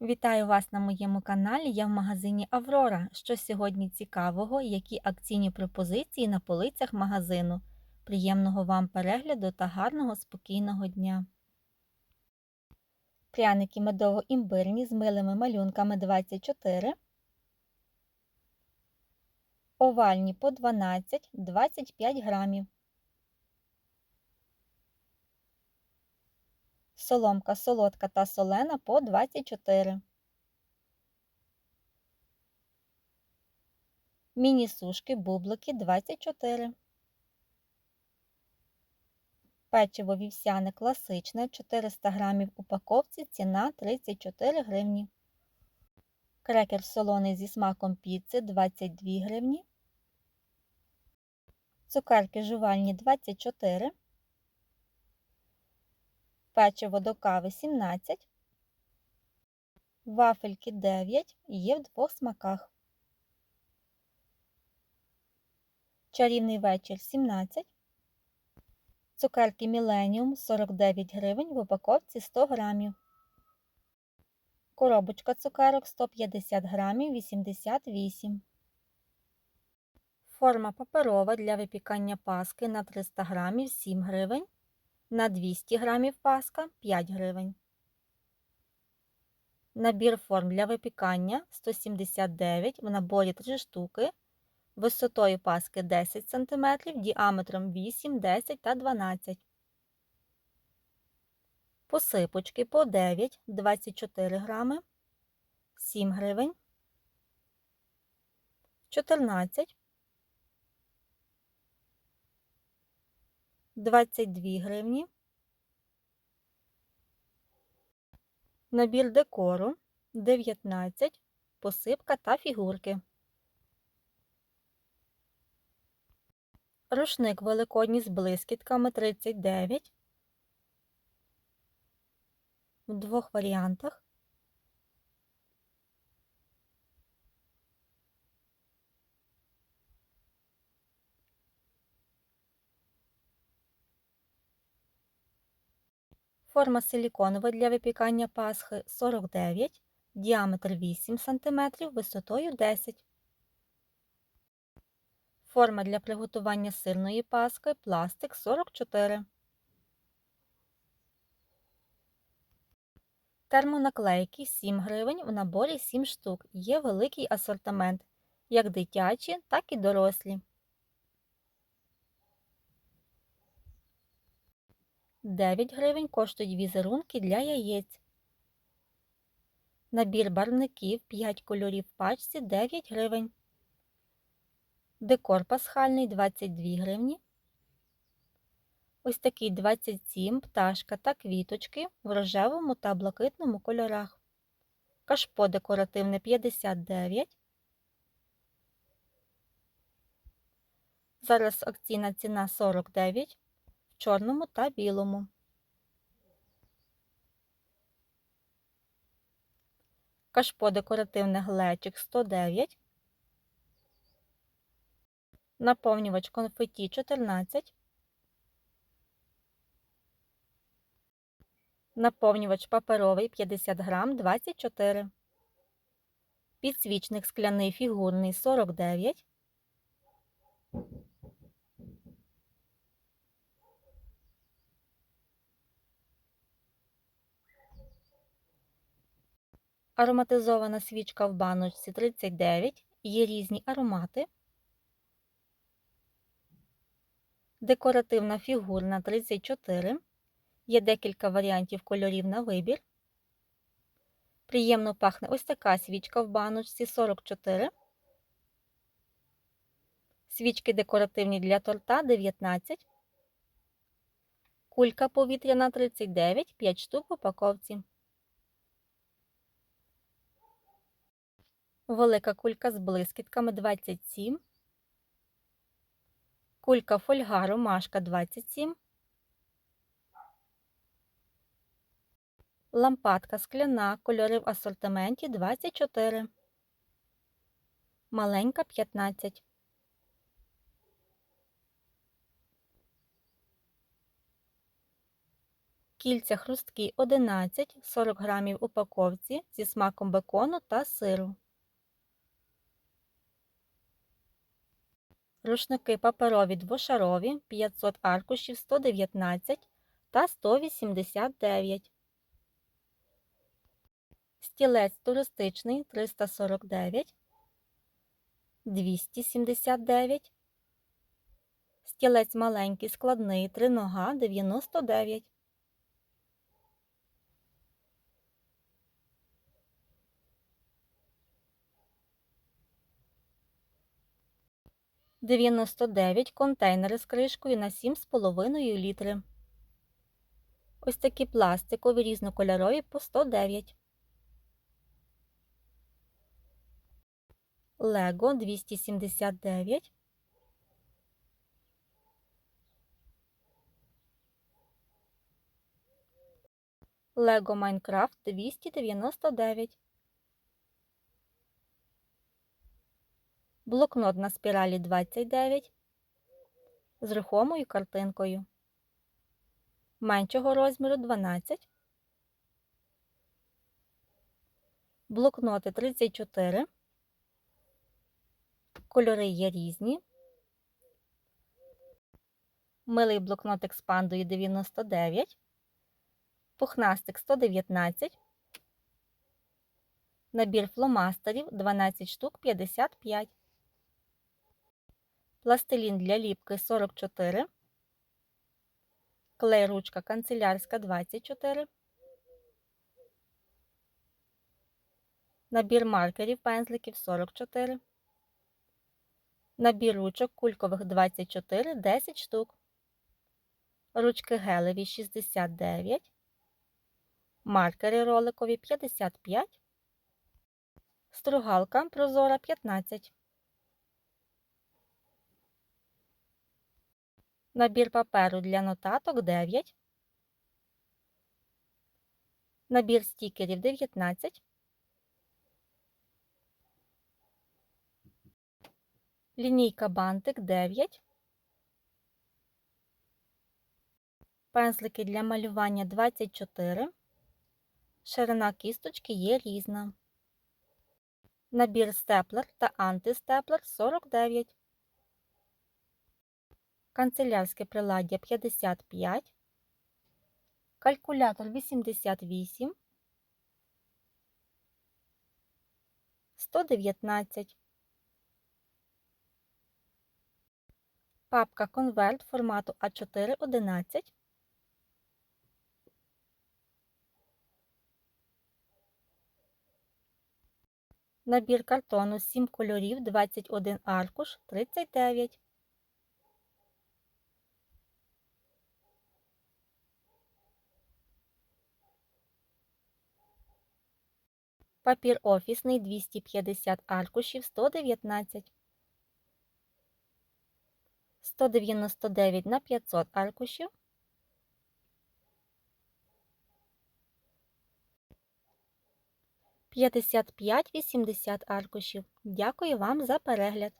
Вітаю вас на моєму каналі. Я в магазині Аврора. Що сьогодні цікавого, які акційні пропозиції на полицях магазину. Приємного вам перегляду та гарного спокійного дня. Пряники медово-імбирні з милими малюнками 24. Овальні по 12-25 грамів. Соломка солодка та солена по 24. Міні-сушки бублики 24. Печиво вівсяне класичне 400 грамів упаковці, ціна 34 гривні. Крекер солоний зі смаком піци 22 гривні. Цукерки жувальні 24 печиво до кави 17, вафельки 9 є в двох смаках. Чарівний вечір 17, цукерки Міленіум 49 гривень в упаковці 100 грамів. Коробочка цукерок 150 грамів 88. Форма паперова для випікання паски на 300 грамів 7 гривень. На 200 грамів паска 5 гривень. Набір форм для випікання 179 в наборі 3 штуки. Висотою паски 10 см, діаметром 8, 10 та 12 Посипочки по 9, 24 грами, 7 гривень, 14 22 гривні. Набір декору 19, посипка та фігурки. Рушник великодній з блискітками 39 в двох варіантах. Форма силіконова для випікання пасхи 49, діаметр 8 см, висотою 10 Форма для приготування сирної паски пластик 44. Термонаклейки 7 гривень в наборі 7 штук. Є великий асортимент, як дитячі, так і дорослі. 9 гривень коштують візерунки для яєць. Набір барвників 5 кольорів в пачці 9 гривень. Декор пасхальний 22 гривні. Ось такий 27 пташка та квіточки в рожевому та блакитному кольорах. Кашпо декоративне 59. Зараз акційна ціна 49 в чорному та білому. Кашпо декоративне глечик 109. Наповнювач конфеті 14. Наповнювач паперовий 50 грам 24. Підсвічник скляний фігурний 49. Ароматизована свічка в баночці 39. Є різні аромати. Декоративна фігурна 34. Є декілька варіантів кольорів на вибір. Приємно пахне ось така свічка в баночці 44. Свічки декоративні для торта 19. Кулька повітряна 39, 5 штук в упаковці. Велика кулька з блискітками 27. Кулька фольга ромашка 27. Лампадка скляна, кольори в асортименті 24. Маленька 15. Кільця хрусткі 11, 40 грамів упаковці зі смаком бекону та сиру. Рушники паперові двошарові 500 аркушів 119 та 189. Стілець туристичний 349, 279. Стілець маленький складний тринога 99. Дев'яносто дев'ять контейнери з кришкою на сім з половиною літри. Ось такі пластикові різнокольорові по 109. Лего 279. Лего Майнкрафт 299. Блокнот на спіралі 29 з рухомою картинкою. Меншого розміру 12. Блокноти 34. Кольори є різні. Милий блокнот експандою 99. Пухнастик 119. Набір фломастерів 12 штук 55. Пластилін для ліпки 44. Клей ручка канцелярська 24. Набір маркерів пензликів 44. Набір ручок кулькових 24 10 штук. Ручки гелеві 69. Маркери роликові 55. Стругалка прозора 15. Набір паперу для нотаток 9. Набір стікерів 19. Лінійка бантик 9. Пензлики для малювання 24. Ширина кісточки є різна. Набір степлер та антистеплер 49. Канцелярське приладдя 55. Калькулятор 88. 119. Папка конверт формату А4 11. Набір картону 7 кольорів 21 аркуш 39. Папір офісний 250 аркушів 119. 199 на 500 аркушів. П'ятдесят п'ять вісімдесят аркушів. Дякую вам за перегляд!